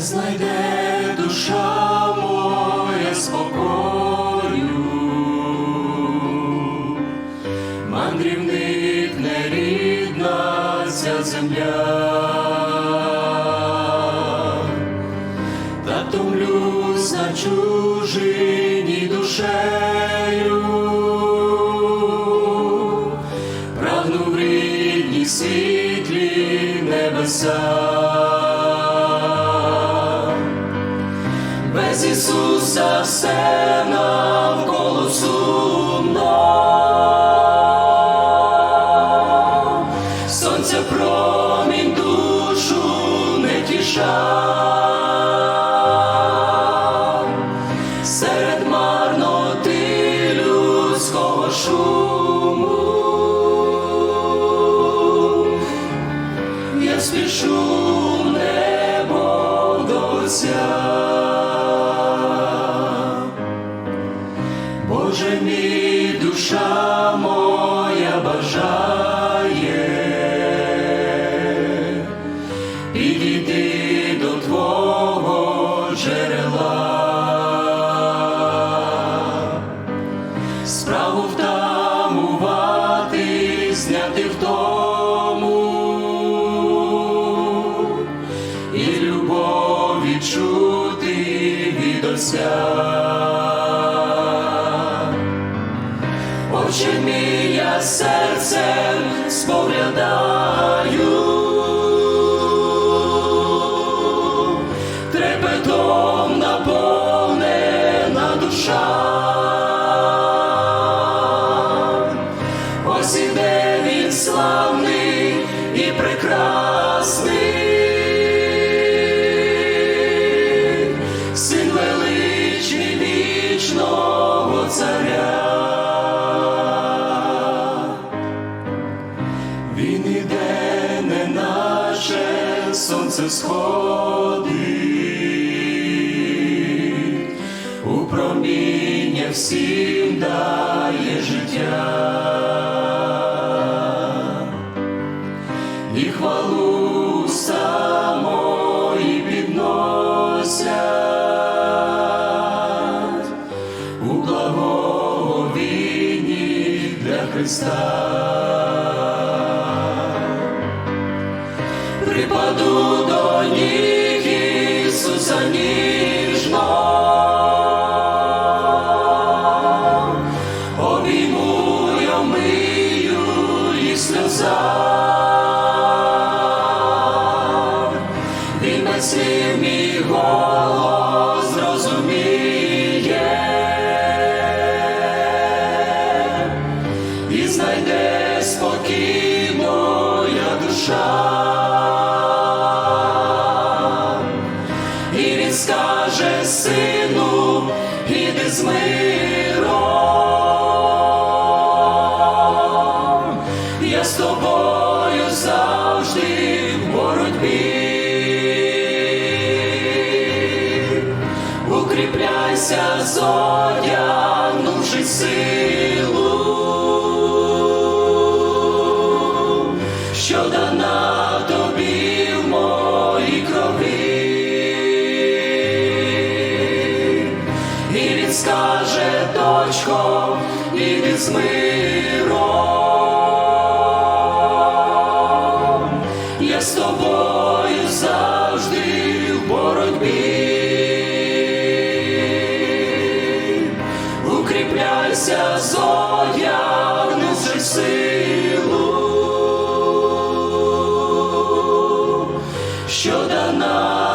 не знайде душа моя спокою, мандрівник нерідна ця земля, та томлюсь на чужині душею, прагну в рідні світлі небеса. Без Ісуса все навколо сумно, Боже мій душа моя бажає. Підійти до Твого джерела, справу втамувати, зняти втому і любов відчути від Отця. Отче мій, я серцем споглядаю, трепетом наповнена душа. Ось іде він славний і прекрасний, сонце сходить, у проміння всім дає життя. І хвалу самої підносять у благовінні для Христа. Припаду до ніг Ісуса ніжно, обійму й омию їх сльоза. Він слів мій зрозуміє і знайде спокійно я душа. Сину, іди з миром, я з тобою завжди в боротьбі. Укріпляйся, зодягнувши очком і від миром. Я з тобою завжди в боротьбі, укріпляйся зодягнувши силу, що дана.